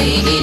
Baby.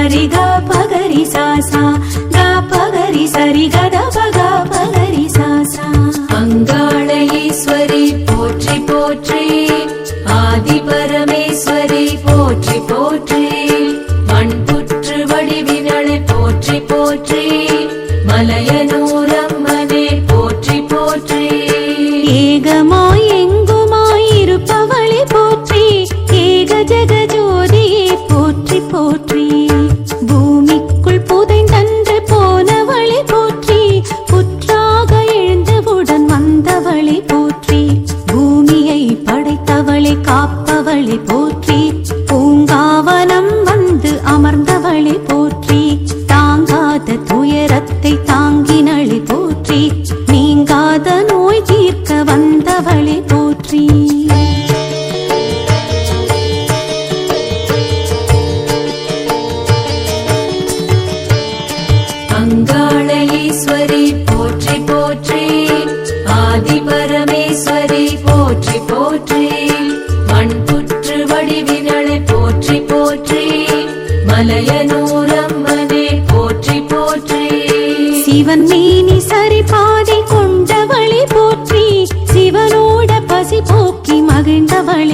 సరిగా పగరి సాసా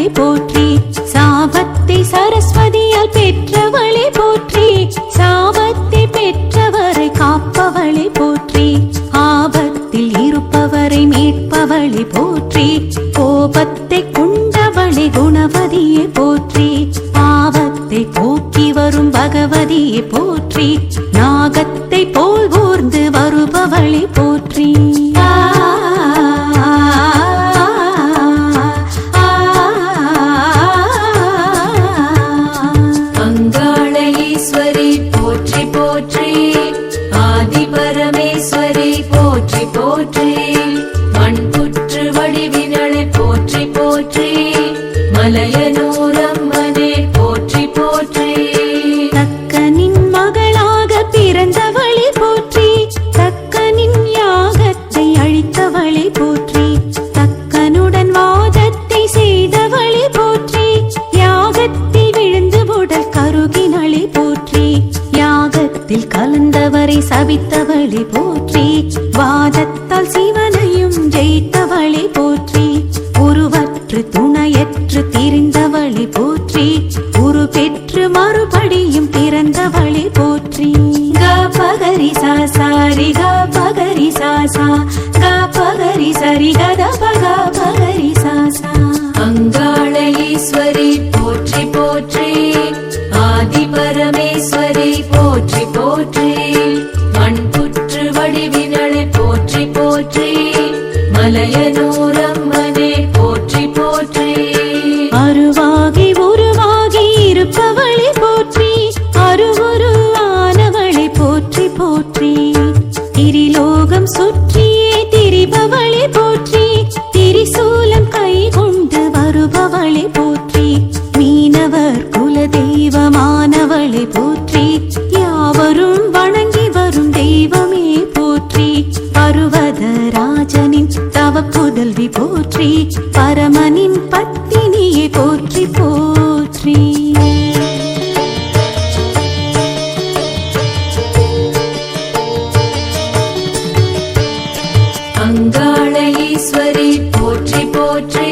தாயே போற்றி. சாபத்தை சரஸ்வதியால் பெற்றவளே போற்றி. சாபத்தை பெற்றவரை காப்பவளே போற்றி. ஆபத்தில் இருப்பவரை மீட்பவளே போற்றி. கோபத்தை குண்டவளே குணபதியே போற்றி. பாவத்தை போக்கி வரும் பகவதியே போற்றி. நாகத்தை போல் ஊர்ந்து வருபவளே போற்றி. போரம்மனே போற்றி போற்றி. தக்கனின் மகளாக பிறந்தவளை போற்றி. தக்கனின் யாகத்தை யாகத்தில் விழுந்து உடல் கருகினளை யாகத்தில் கலந்தவரை சபித்த மணியும் பிறந்தவளை போற்றி. க பகரி சாரி க பகரி சாசா க பகரி சரி கத பக பகரி சாசா அங்காள ஈஸ்வரி போற்றி போற்றி. ஆதி பரமேஸ்வரி போற்றி போற்றி. மண்புற்று வடிவினளை போற்றி போற்றி. மலையனோ அங்காள ஈஸ்வரி போற்றி போற்றி.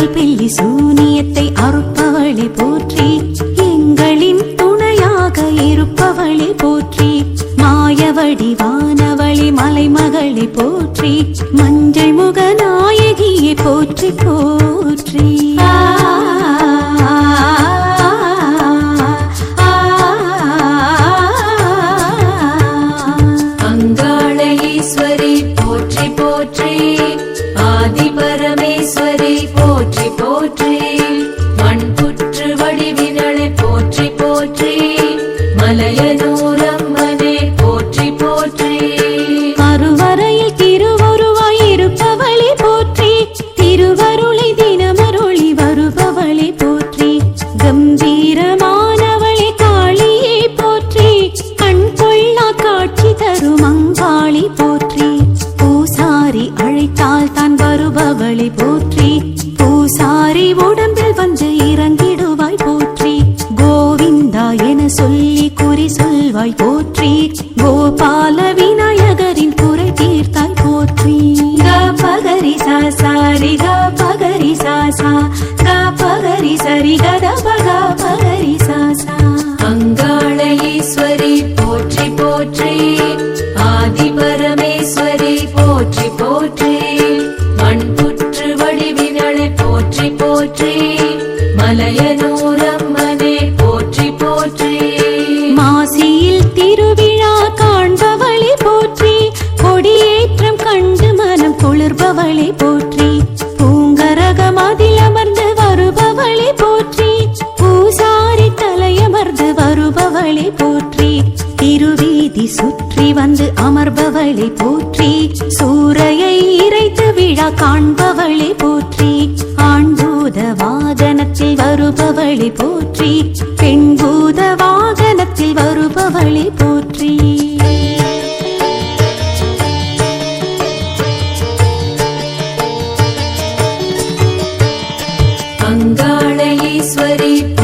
எங்கள் பில்லி சூனியத்தை அறுப்பவளை போற்றி. எங்களின் துணையாக இருப்பவளை போற்றி. மாய வடிவானவளி மலைமகளை போற்றி. மஞ்சள் முக நாயகியை போற்றி போ. குறி சொல்வாய் போற்றி. கோபால விநாயகரின் குறை தீர்த்தாய் போற்றி. க பகரி சாரி க பகரி சா சா. க பகரி சரி கத பகா பகரி சா. அங்காள ஈஸ்வரி போற்றி போற்றி. ஆதிப ईश्वरी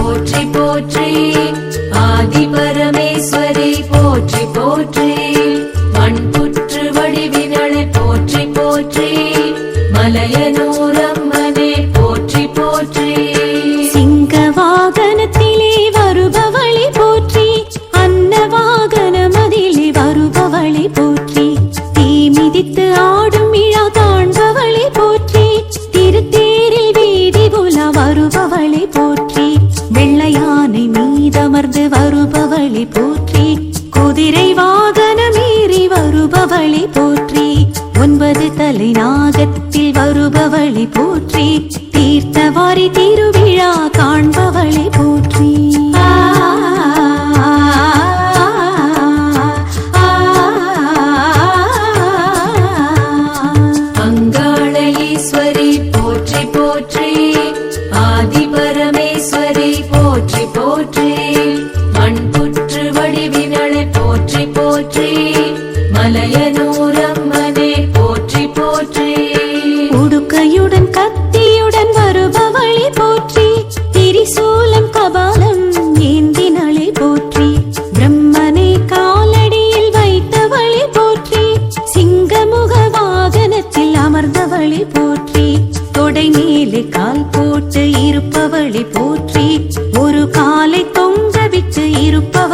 போற்றி தீர்த்தவாரி திரு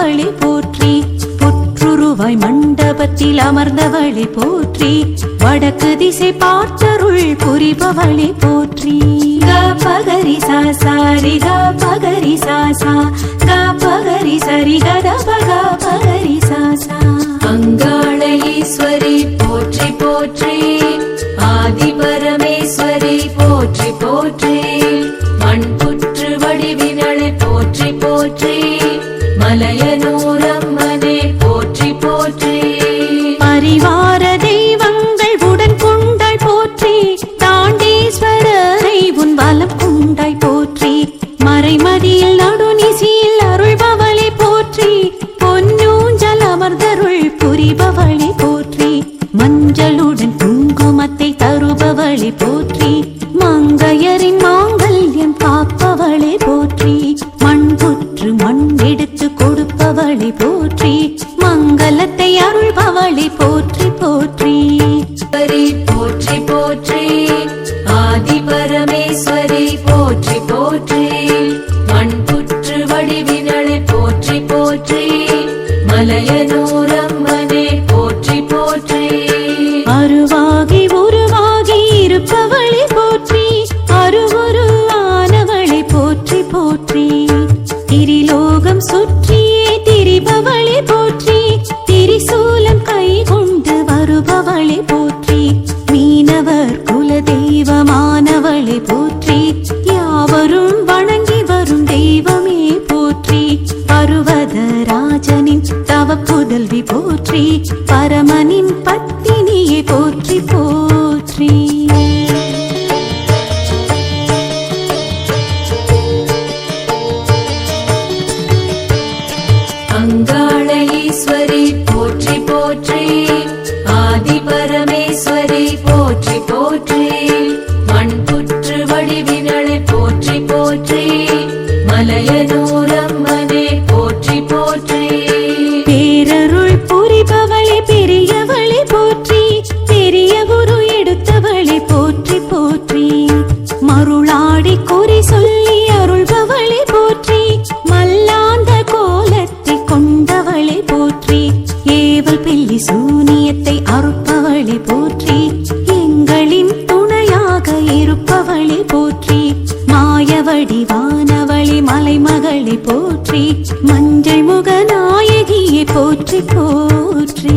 அமர்ந்தவளை போற்றி. புற்றுருவாய் மண்டபத்தில் அமர்ந்தவளை போற்றி. வடக்கு திசை பார்த்தருள் புரிபவளை போற்றி. க பகரி சாரி க பகரி சாசா க பகரி சரி கத பக பகரி சாசா அங்காள ஈஸ்வரி போற்றி போற்றி. ஆதி பரமேஸ்வரி போற்றி போற்றி. அறிவா போற்றி போற்றி ఆలయను முகநாயகியை போற்றி போற்றி.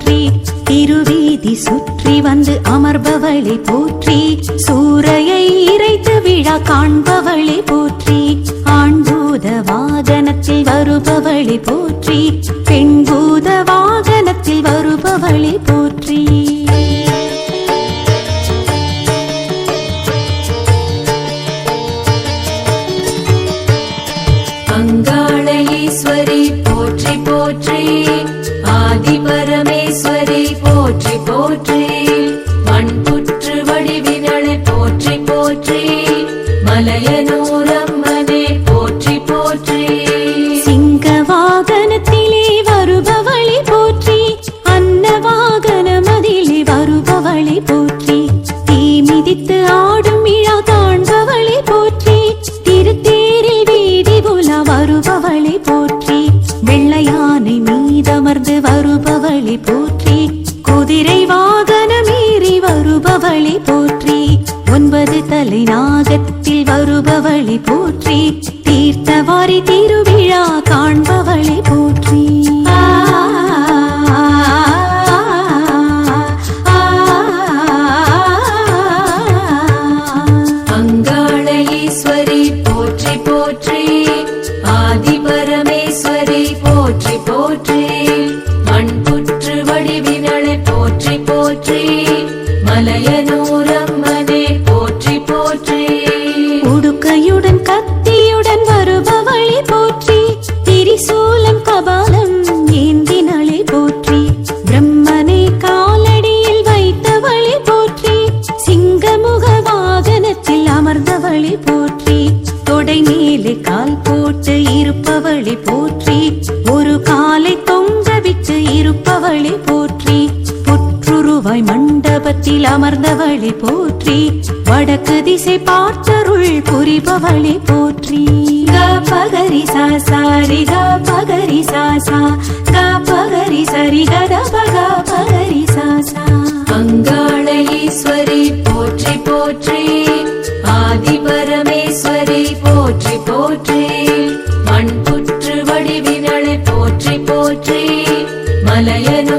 போற்றி திருவீதி சுற்றி வந்து அமர்பவளை போற்றி சூரையை இறைத்து விழா காண்பவளை போற்றி ஆண்பூத வாகனத்தில் வருபவளை போற்றி பெண்பூத வாகனத்தில் வருபவளை போற்றி. ராகத்தில் வருபவளை போற்றி தீர்த்தவாரி திருவிழா காண்பவளை போ புரிபவளை போற்றி வடக்கு திசை பார்த்தருள் புரிபவளை போற்றி. க பகரி சாரி க பகரி சாசா க பகரி சரி கத பக பகரி சாசா அங்காள ஈஸ்வரி போற்றி போற்றி ஆதி பரமேஸ்வரி போற்றி போற்றி மண்புற்று வடிவினளை போற்றி போற்றி மலையன